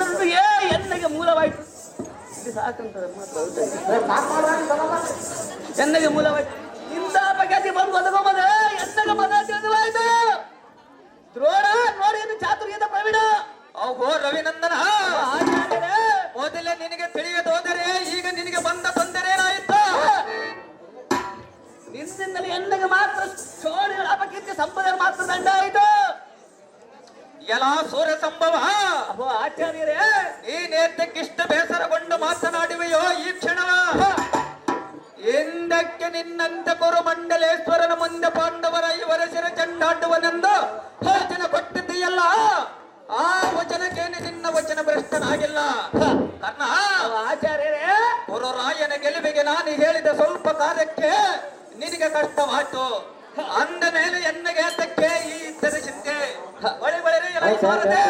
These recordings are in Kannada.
ನಮಗೆ ಎಣ್ಣೆಗೆ ಮೂಲವಾಯಿತು ಇದು ಸಾಕಂತ? ಎಣ್ಣೆಗೆ ಮೂಲವಾಯಿತು ಇಂಥ ಬಗೆಗೆ ಬಂದು ಒದಗಮದ ಎಣ್ಣೆಗೆ ಮದ ತಿಳಿದುವಾಯಿತು ದ್ರೋಣ ನೋಡಿ ಇದು ಚಾತುರ್ಯದ ಪ್ರವೀಣ ಓಹೋ ರವಿನಂದನ ಮೊದಲೇ ನಿನಗೆ ತಿಳಿಯದೋದರೆ ಈಗ ನಿನಗೆ ಬಂದ ತೊಂದರೆ ಏನಾಯಿತು ನಿನ್ನಿಂದಲೇ ಎಣ್ಣೆಗೆ ಮಾತ್ರ ಸಂಪದ ಮಾತ್ರ ದಂಡ ಆಯ್ತು. ಎಲ್ಲ ಸೂರ್ಯ ಸಂಭವ. ಅಬ್ಬೋ ಆಚಾರ್ಯರೇ. ಈ ನೇತಕ್ಕಿಷ್ಟು ಬೇಸರಗೊಂಡು ಮಾತನಾಡುವೆಯೋ ಈ ಕ್ಷಣವ. ಎಂದಕ್ಕೆ ನಿನ್ನಂತ ಕುರು ಮಂಡಲೇಶ್ವರನ ಮುಂದೆ ಪಾಂಡವರ ಇವರ ಶಿರ ಚಂಡಾಡುವನೆಂದು ವಚನ ಕೊಟ್ಟಿದ್ದೀಯಲ್ಲ? ಆ ವಚನಕ್ಕೇನೆ ನಿನ್ನ ವಚನ ಭ್ರಷ್ಟನಾಗಿಲ್ಲ. ಕರ್ಣ ಆಚಾರ್ಯರೇ. ಗುರುರಾಯನ ಗೆಲುವಿಗೆ ನಾನು ಹೇಳಿದ ಸ್ವಲ್ಪ ಕಾರ್ಯಕ್ಕೆ ನಿನಗೆ ಕಷ್ಟವಾಯ್ತು. ಅಂದ ಮೇಲೆ ಎನ್ನಗೆ ಅದಕ್ಕೆ ಈ ಧರಿಸಿದ್ದೆ ಬಳಿ ಬಳಿ ಸಾರದೆ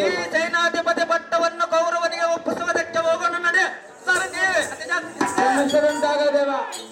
ಈ ಸೇನಾಧಿಪತಿ ಪಟ್ಟವನ್ನು ಕೌರವನಿಗೆ ಒಪ್ಪಿಸುವುದಕ್ಕೆ ಹೋಗೋಣ ನಡೆ ಸಾರಥಿ ಅತಿ ಜಾಸ್ತಿ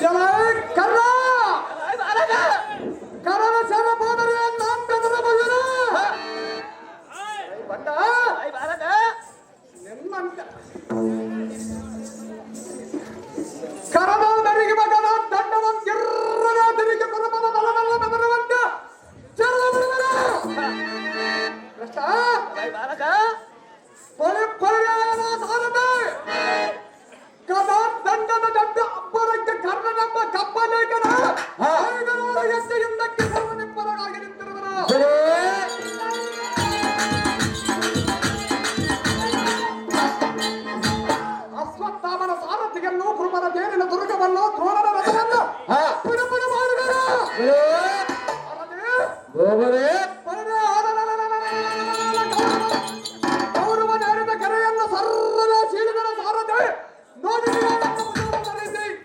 ಕರ್ಣ ಆಯ್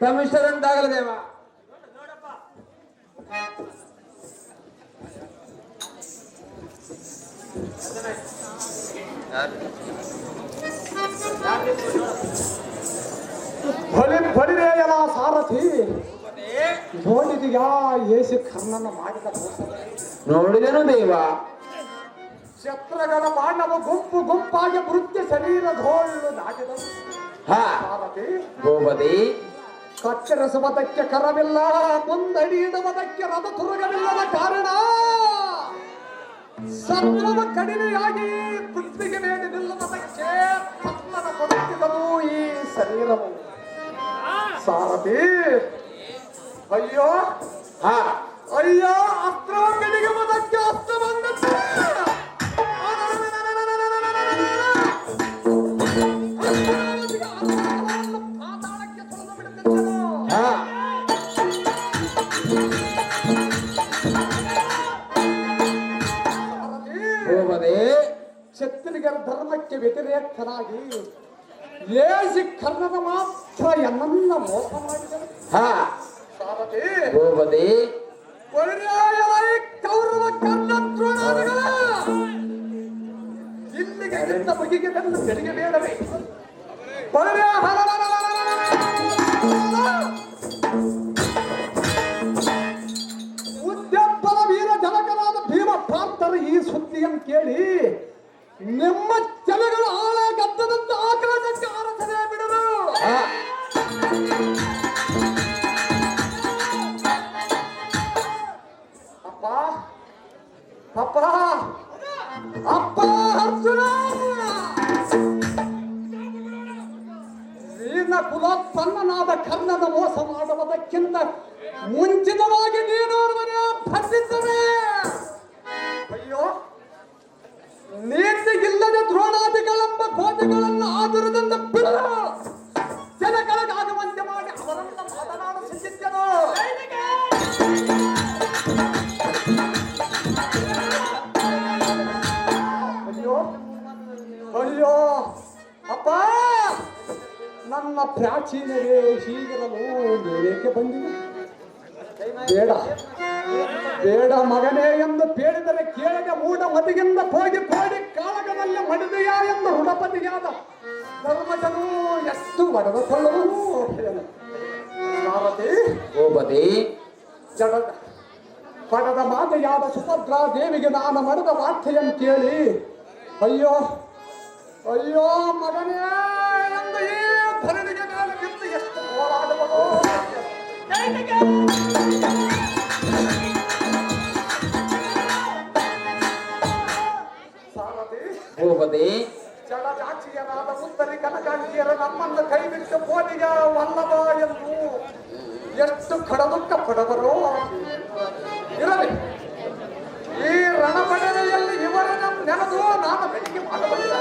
ತಮಿಷ್ಟರಂತಾಗಲ ದೇವ. ಬಲಿ ಬಲಿರೇಯಲ ಸಾರಥಿ. ನೋಡಿದೀಗ ಏಸು ಕರ್ಣನ ಮಾಡಿದ ನೋಡಿದೇನು ದೇವ. ಶತ್ರುಗಳ ಮಾನವ ಗುಂಪು ಗುಂಪಾಗಿ ಮೃತ್ಯು ಶರೀರ ಧೋಳು ದಾಟಿದ ಹಾ. ಸಾರಥಿ. ಗೋಪತಿ. ಕತ್ತರಿಸುವುದಕ್ಕೆ ಕರವಿಲ್ಲ ಮುಂದಡಿಯಿಡುವುದಕ್ಕೆ ರಥ ತುರುಗವಿಲ್ಲದ ಕಾರಣ. ಸತ್ವವ ಕಡಿಮೆಯಾಗಿ ಪೃಥ್ವಿಗೆ ಮೇಲೆ ನಿಲ್ಲುವುದಕ್ಕೆ ಸತ್ವದ ಕೊಡುತ್ತಿದ್ದದು ಈ ಶರೀರವು. ಸಾರಥಿ. ಅಯ್ಯೋ, ಹಾ. ಅಯ್ಯೋ ಅಸ್ತ್ರ ಮಿಡಿಗುವುದಕ್ಕೆ ಏಸಿ ಕರ್ಣದ ಮಾತ್ರ ಎನ್ನನ್ನ ಮೋಸ ಮಾಡಿದರು. ಹಾ. ಸಾರಥಿ. ಭೂಪತಿ. ಪರ್ಯಾಯವಾಗಿ ಕೌರವ ಕರ್ಣ ದ್ರೋಣಾದಿಗಳ ಇಲ್ಲಿಗೆ ಎಂತ ಬಗೆಗೆ ನನ್ನ ತೆರಿಗೆ ಬೇಡವೇ? ಪರ್ಯಾಯ ವೀರ ಜನಕನಾದ ಭೀಮ ಪಾತ್ರರು ಈ ಸುದ್ದಿಯನ್ನು ಕೇಳಿ ನಿಮ್ಮ ಜನಗಳು ಆಳ ಗದ್ದದಂತ ಆಕಾಶಕ್ಕೆ ಆರಸನೆ ಬಿಡರು. ಅಪ್ಪ. ಅಪ್ಪ. ಅಪ್ಪ ಅರ್ಜುನ. ನೀನ ಕುಲೋತ್ಪನ್ನನಾದ ಕರ್ಣನ ಮೋಸ ಮಾಡುವುದಕ್ಕಿಂತ ಮುಂಚಿತವಾಗಿ ಮೂಢ ಮತಿಗಿಂದ ಹೋಗಿ ಕೋಡಿ ಕಾಳಗದಲ್ಲಿ ಮಡಿದೆಯಾ ಎಂದು ಋಣಪತಿಯಾದ ಧರ್ಮಜನು ಎಷ್ಟು ಒಡೆದುಕೊಳ್ಳುವುದು ಸಾರಥಿ ಭೂಪತಿ. ಜಡದ ಪಡದ ಮಾತೆಯಾದ ಸುಭದ್ರಾ ದೇವಿಗೆ ನಾನು ಮಡದ ವಾರ್ತೆಯನ್ನು ಕೇಳಿ ಅಯ್ಯೋ ಅಯ್ಯೋ ಮಗನೇ ಎಂದು ಈ ಧರಣಿಗೆ ನಾನು ಬಿದ್ದು ಎಷ್ಟು ಹೋರಾಡುವುದು ಸಾರಥಿ ಭೂಪತಿ ಜಡಜಾಕ್ಷಿಯರಾದ ಉತ್ತರಿ ಕನಕಾಂಗಿಯರ ನಮ್ಮನ್ನು ಕೈ ಬಿಟ್ಟು ಪೋಲಿಗ ವಲ್ಲಭ ಎಂದು ಎಷ್ಟು ಕಡದುಕ್ಕ ಪಡವರು ಇರಲಿ. ಈ ರಣಪಡವೆಯಲ್ಲಿ ಇವರನ್ನ ನೆನೆದು ನಾನು ಬೆಳಿಗ್ಗೆ ಮಾಡಬಲ್ಲ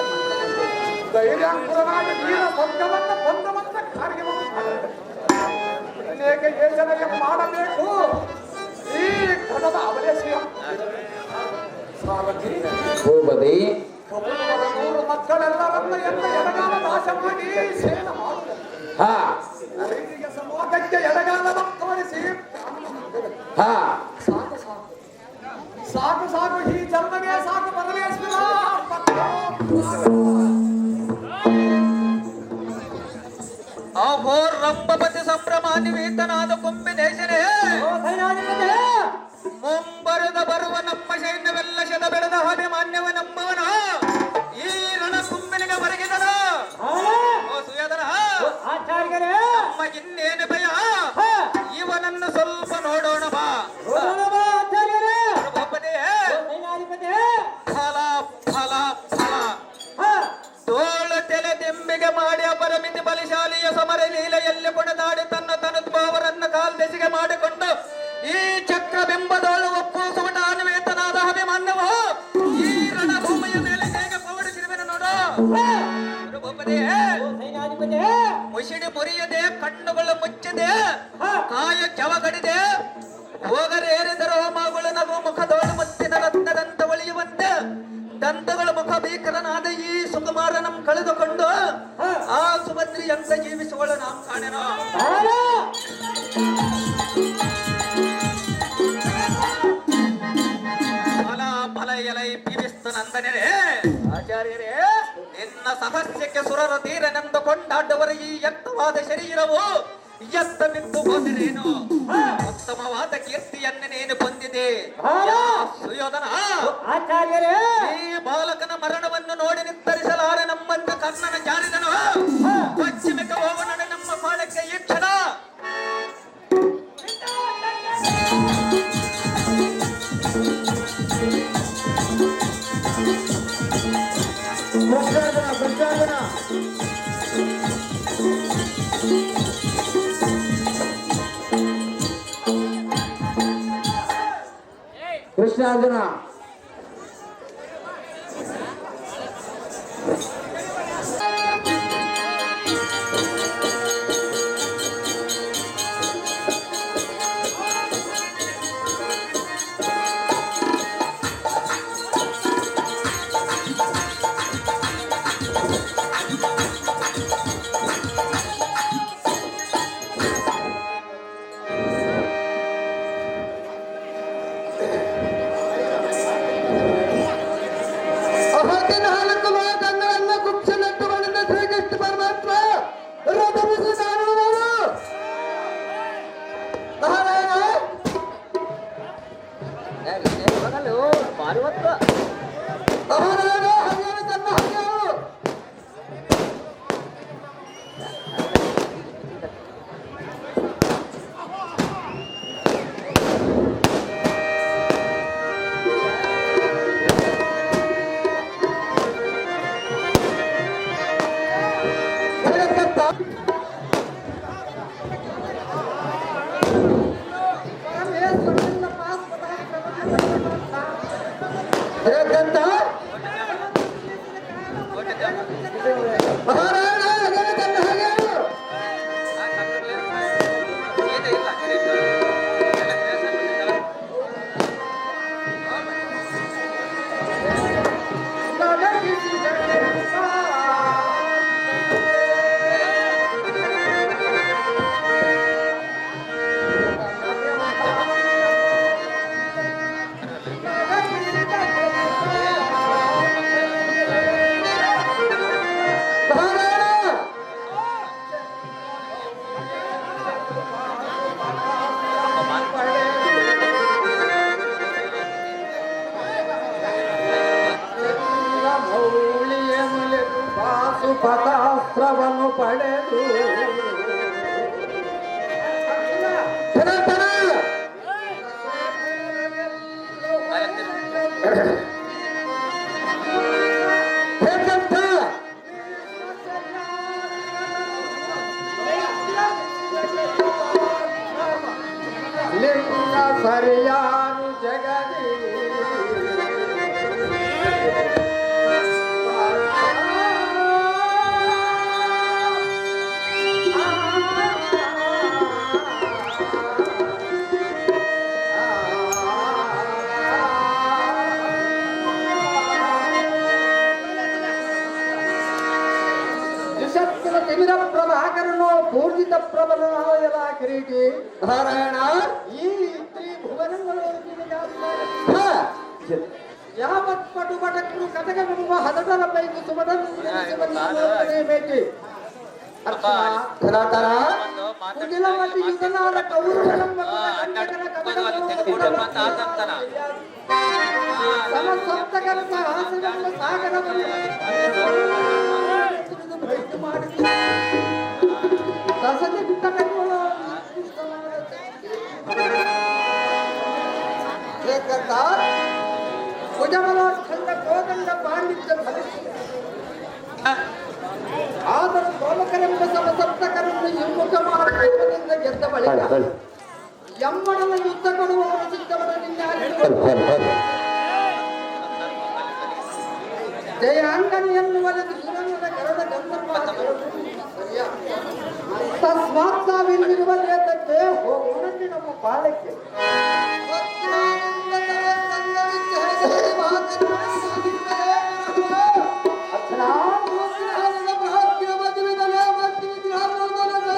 ಧೈರ್ಯಾಂಕುರನಾಗಿ ವೀರ ಸ್ವರ್ಗವನ್ನು ಬಂದವಂತ ಕಾರ್ಯವನ್ನು ಮಾಡಬೇಕು ಅನೇಕ ಯೋಜನೆಗೆ ಮಾಡಬೇಕು? ಈ ಕಡದ ಅವಲೇಶ ನೂರು ಮಕ್ಕಳೆಲ್ಲರನ್ನ ಎಲ್ಲ ಎಡಗಾಲ ನಾಶ ಮಾಡಿ ಸೇನ Yeah. ಕಣ್ಣುಗಳು ಏಕಂತ ಭುಜಬಲಾರ್ಥ ಕೋದಂಡ ಪಾಂಡಿತ್ಯ ಫಲಿಸಿದೆ ಆದರೂ ಸೋಮಕರೆಂಬ ಸಮಸಪ್ತಕರನ್ನು ಹಿಮ್ಮುಖ ಮಾಡುವುದರಿಂದ ಗೆದ್ದ ಬಳಿಕ ಯಮ್ಮನ ಯುದ್ಧ ಕೊಡುವವರು ಸಿದ್ಧವರ ಜಯ ಅಂಗನಿಯನ್ನು ಒಲೆದು ಸುರಂಗದ ಕರದ ಗಂಧರ್ವ? ತಸ್ಮಾತ್ ನಾವಿಲ್ಲಿರುವ ನೇತಕ್ಕೆ ಹೋಗುವುದಕ್ಕೆ ನಮ್ಮ ಬಾಳಕ್ಕೆ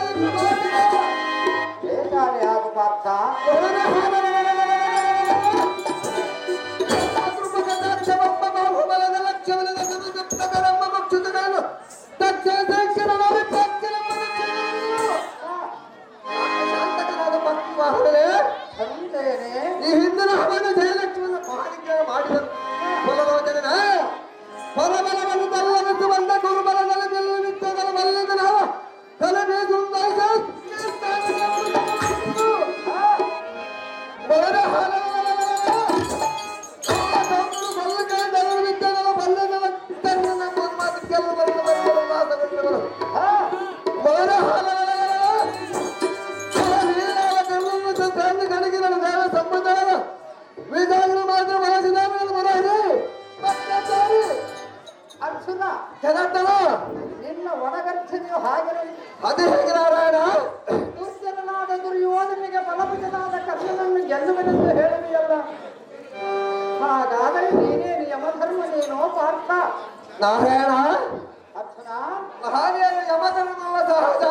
ಬೇಗಾನೆ ನಿನ್ನ ಒಣಗರ್ಚನೆಯು ಹಾಗೆ ಅದೇ ಹೇಗೆ ನಾರಾಯಣ? ದುರ್ಜನನಾದ ದುರ್ಯೋಧನಿಗೆ ಬಲಭುಜನಾದ ಕರ್ಣನನ್ನು ಗೆಲ್ಲುವನೆಂದು ಹೇಳುವಿಯಲ್ಲ ಹಾಗಾದರೆ ನೀನೇ ಯಮಧರ್ಮ ನೀನೋ ಪಾರ್ಥ. ನಾರಾಯಣ? ಅರ್ಚನಾ? ಹಾಗೇನು ಯಮಧರ್ಮವ ಸಹಜ.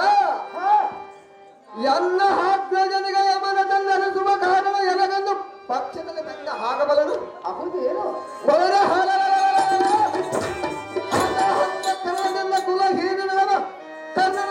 ಎಲ್ಲ ಹಾಕ್ಯಜನಿಗೆ ಯಮನದಲ್ಲಿ ಅನಿಸುವ ಕಾರಣ ಎನಗಂದು ಪಕ್ಷದಲ್ಲಿ ಬಂದ ಆಗಬಲನು ಹೌದೇನು ಬಲರ ಕನ್ನಡದಿಂದ ಕನ್ನಡನು ಬಂದ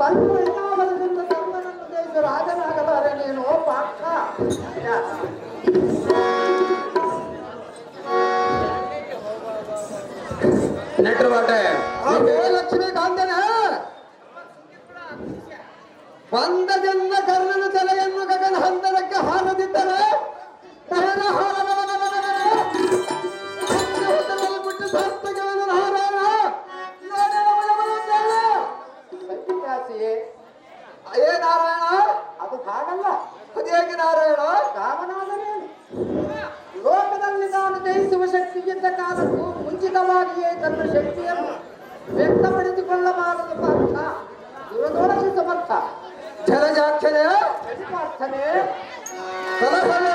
ತನ್ನ ಇನ್ನಾಮದಿಂದ ಕರ್ಣನನ್ನು ಜಯಿಸ ರಾಜನಾಗಲಾರೆ ನೀನು ನೆಟ್ರು ಬಾಟೆ ಬಂದ ಜನ್ಮ 제작체는? 제작체는 전화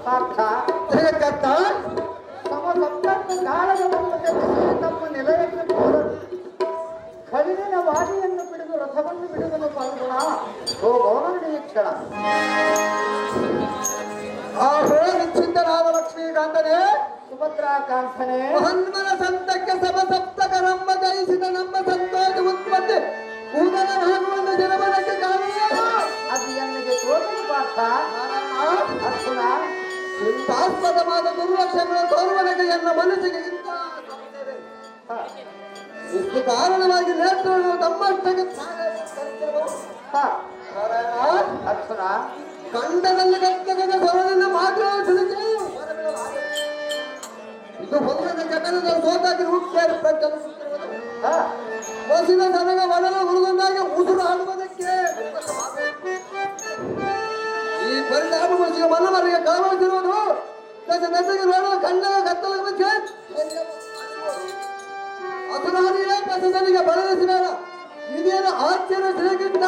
ಜಗತ್ಕರ್ತ ತಮ್ಮ ಸಂಪತ್ತು ಕಾಲದ ತೆಗೆಸಿ ತಮ್ಮ ನಿಲಯಕ್ಕೆ ಕೋರರು ಕಳಿರಿನ ವಾಡಿಯನ್ನು ಬಿಡಿದು ರಥವನ್ನು ಬಿಡುವುದು ಪಾಲ್ಗೊಳ ಹೋಗೋಣ ಕ್ಷಣ. ಆಹೋ ನಿಶ್ಚಿಂತನಾದ ಲಕ್ಷ್ಮೀಕಾಂತನೇ ಸುಭದ್ರಾಕಾಂಕ್ಷಣೆ ಹನುಮನ ಸಂತಕ್ಕೆ ಸಮ ಎನ್ನ ಮನಸ್ಸಿಗೆ ಇಂಥ. ಇಷ್ಟು ಕಾರಣವಾಗಿ ನೇತ್ರಗಳು ತಮ್ಮಷ್ಟಕ್ಕೆ ಕಂಡದಲ್ಲಿ ಕರ್ತಕದ ಸ್ವರದಿಂದ ಮಾತ್ರ ಇದು ಹೊಲದ ಜಗನದ ಸೋತಾಗಿ ರೂಪಿಸಿದ ಪ್ರಜ್ಞಾನಿಸುತ್ತಿರುವುದು. ಹ. ಹೊಸಿದ ಸನಗ ಒಡಲ ಹುಡುಗನಾಗಿ ಉಸಿರು ಹಾಡುವುದಕ್ಕೆ ಈ ಪರಿಣಾಮ ಮನವರಿಗೆ ಕಾಣುತ್ತಿರುವುದು ದಶ ದಶಗೆ ನೋಡಲು ಕಂಡದ ಕತ್ತಲ ಬಗ್ಗೆ ಅಸುರಾದಿಯ ದಶದನಿಗೆ ಬದಲಿಸಿದ ಇದೇನು ಆಶ್ಚರ್ಯ ಶ್ರೀಗಿಂತ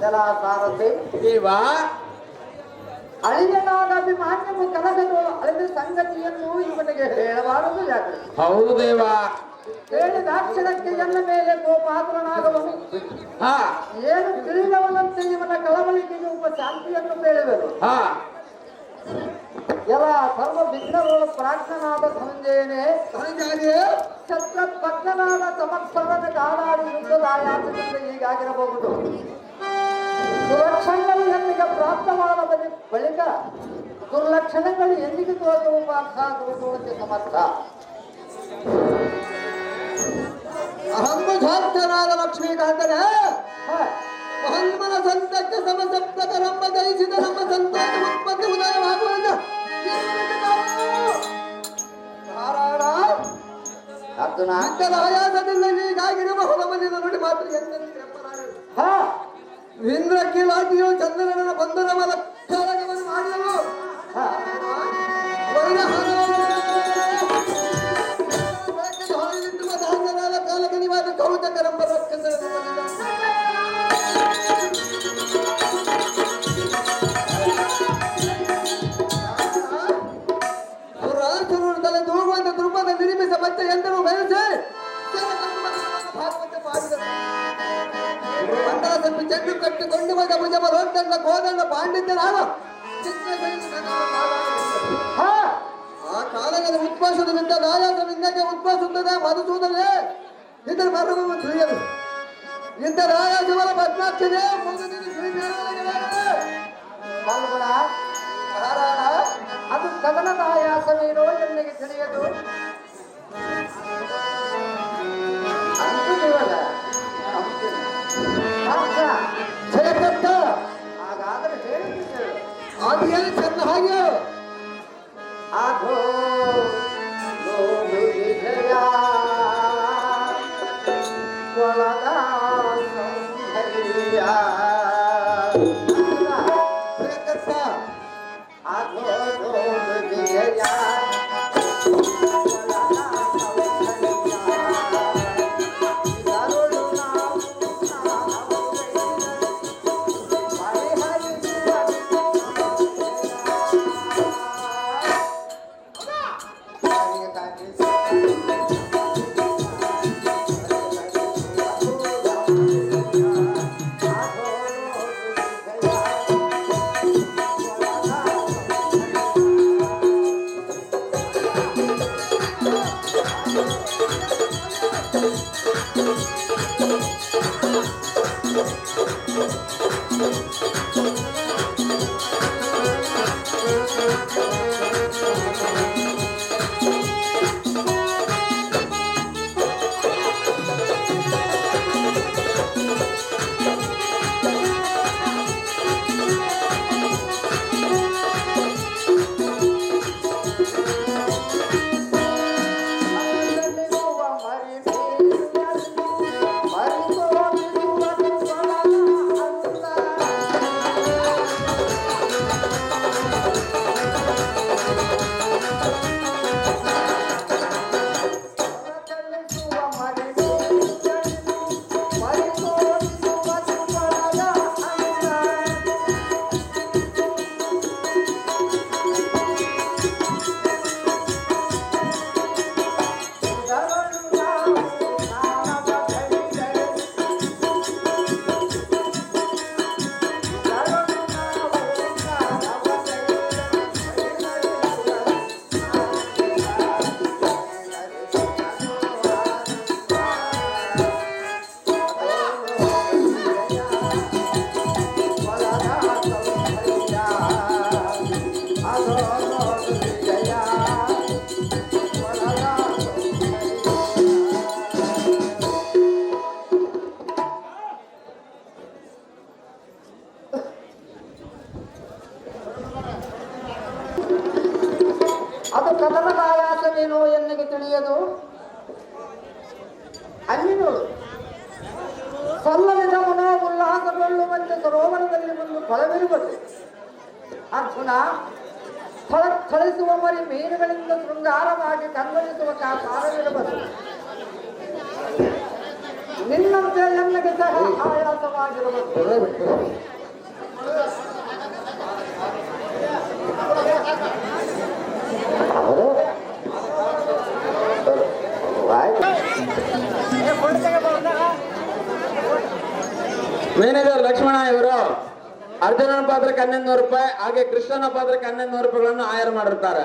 ಜಲಾಸಾರಥಿ ದೇವಾ ಅಳಿಯನಾದ ಕನಸನ್ನು ಅಳಿದ ಸಂಗತಿಯನ್ನು ಇವನಿಗೆ ಹೇಳಬಾರದು ಯಾಕೆ? ಹೌದು ದೇವಾ. ಹೇಳಿದಾಕ್ಷಣಕ್ಕೆ ಎನ್ನ ಮೇಲೆ ಗೋಪಾತ್ರನಾಗವನು ಹಾ ಏನು ತಿಳಿದವನಂತೆ ಇವನ ಕಳವಳಿಕೆಗೆ ಒಬ್ಬ ಶಾಂತಿಯನ್ನು ಬೇಳುವರು ಹಾ ಎಲ್ಲ ಸರ್ವ ವಿಘ್ನಗಳು ಪ್ರಾಜ್ಞನಾದ ಸಂಜಯನೇ ಛತ್ರ ಭಕ್ತನಾದ ಸಮರ್ಥರದ ಕಾಲಾಡಿ ಯುದ್ಧದ ಆಯಾಸದಿಂದ ಹೀಗಾಗಿರಬಹುದು ಸುಲಕ್ಷಣಗಳು ಎಂದಿಗೆ ಪ್ರಾಪ್ತವಾದ ಬಳಿ- ಬಳಿಕ ದುರ್ಲಕ್ಷಣಗಳು ಎಂದಿಗೆ ತೋರುವ ಪಾರ್ಥ ತೋರುವಂತೆ ಸಮರ್ಥ ಅಹಂಬುಧಾರ್ಥನಾದ ಲಕ್ಷ್ಮೀಕಾಂತನ ಹ, ಹನುಮನ ಸಂತಕ್ಕೆ ನಮ್ಮ ಜಯಿಸಿದ ನಮ್ಮ ಸಂತಾನ ಉತ್ಪತ್ತಿ ಉದಯವಾಗುವಂತ ನಾರಾಯಣ ಅರ್ಜುನ ಅಂಕದ ಆಯಾಸದಿಂದ ಹೀಗಾಗಿರುವ ಹೊಲಮಲ್ಲಿನ ನುಡಿ ಮಾತ್ರ. ಹ, ಇಂದ್ರ ಕೀಲಾದಿಯು ಚಂದ್ರನ ಬಂಧನ ಮಲ ಬಂದ ಭುಜಮ ರೋಡ್ದಂಡ ಕೋದಂಡ ಪಾಂಡಿತ್ಯನಾದ ಹ, ಆ ಕಾಲಗದ ಉತ್ಪಾಸದಿಂದ ರಾಯಾಸವಿಂದಕ್ಕೆ ಉತ್ಪಾಸುತ್ತದೆ ಮಧುಸೂದನೆ. ಇದರ ಮರ್ಮವು ತಿಳಿಯದು ಇಂಥ ರಾಯಾಸವರ ಪದ್ಮಾಕ್ಷನೇ ಅದು ಕದನದ ಆಯಾಸವೇನೋ ಎಲ್ಲಿಗೆ ತಿಳಿಯದು. fire. ಅದು ಆಯಾಸವೇನೋ ಎನ್ನಿಗೆ ತಿಳಿಯದು? ಸಲ್ಲದ ಮನೋ ಉಲ್ಲಾಸಗೊಳ್ಳುವಂತೆ ಸರೋವರದಲ್ಲಿ ಒಂದು ಫಲವಿರುವುದು ಅರ್ಜುನ ಥಳ ಥಳಿಸುವ ಮರಿ ಮೀನುಗಳಿಂದ ಶೃಂಗಾರವಾಗಿ ಕಂಗೊಳಿಸುವ ಕಾಲವಿರಬಹುದು ನಿನ್ನಂತೆ ಎನ್ನಗೆ ಸಹ ಆಯಾಸವಾಗಿರಬಹುದು ಮೇನೇಜರ್ ಲಕ್ಷ್ಮಣ ಇವರು ಅರ್ಜುನನ ಪಾತ್ರಕ್ಕೆ ಹನ್ನೊಂದು ನೂರು ರೂಪಾಯಿ, ಹಾಗೆ ಕೃಷ್ಣನ ಪಾತ್ರಕ್ಕೆ ಹನ್ನೊಂದು ನೂರು ರೂಪಾಯಿಗಳನ್ನು ಆಯರ್ ಮಾಡಿರ್ತಾರೆ.